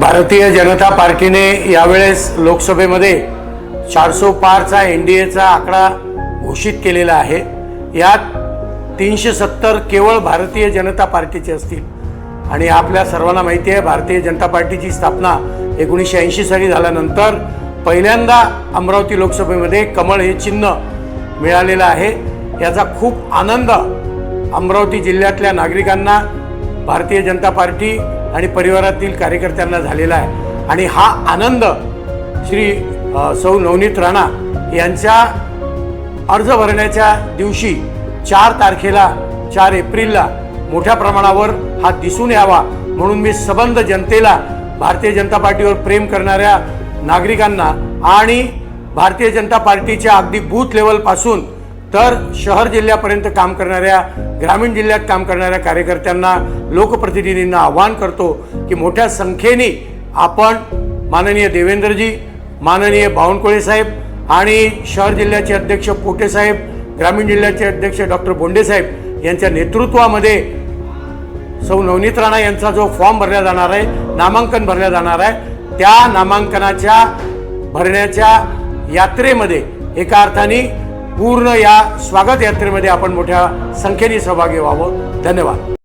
भारतीय जनता पार्टीने यावेळेस लोकसभेमध्ये चारसो Parcha N D एचा आकडा घोषित केलेला आहे. यात तीनशे सत्तर केवळ भारतीय जनता पार्टीचे असतील. आणि आपल्या सर्वांना माहिती आहे भारतीय जनता पार्टीची स्थापना एकोणीसशे ऐंशी साली झाल्यानंतर पहिल्यांदा अमरावती लोकसभेमध्ये कमळ हे चिन्ह मिळालेलं आहे. याचा खूप आनंद अमरावती जिल्ह्यातल्या नागरिकांना भारतीय जनता पार्टी आणि परिवारातील कार्यकर्त्यांना झालेला आहे. आणि हा आनंद श्री सौ नवनीत राणा यांच्या अर्ज भरण्याच्या दिवशी चार तारखेला चार एप्रिलला मोठ्या प्रमाणावर हा दिसून यावा म्हणून मी सबंध जनतेला भारतीय जनता पार्टीवर प्रेम करणाऱ्या नागरिकांना आणि भारतीय जनता पार्टीच्या अगदी बूथ लेवलपासून तर शहर जिल्ह्यापर्यंत काम करणाऱ्या ग्रामीण जिल्ह्यात काम करणाऱ्या कार्यकर्त्यांना लोकप्रतिनिधींना आवाहन करतो की मोठ्या संख्येने आपण माननीय देवेंद्रजी माननीय बावनकुळे साहेब आणि शहर जिल्ह्याचे अध्यक्ष पोटे साहेब ग्रामीण जिल्ह्याचे अध्यक्ष डॉक्टर बोंडे साहेब यांच्या नेतृत्वामध्ये सौ नवनीत राणा यांचा जो फॉर्म भरला जाणार आहे नामांकन भरल्या जाणार आहे त्या नामांकनाच्या भरण्याच्या यात्रेमध्ये एका अर्थाने पूर्ण या स्वागत यात्रेमध्ये आपण मोठ्या संख्येने सहभागी व्हावं. धन्यवाद.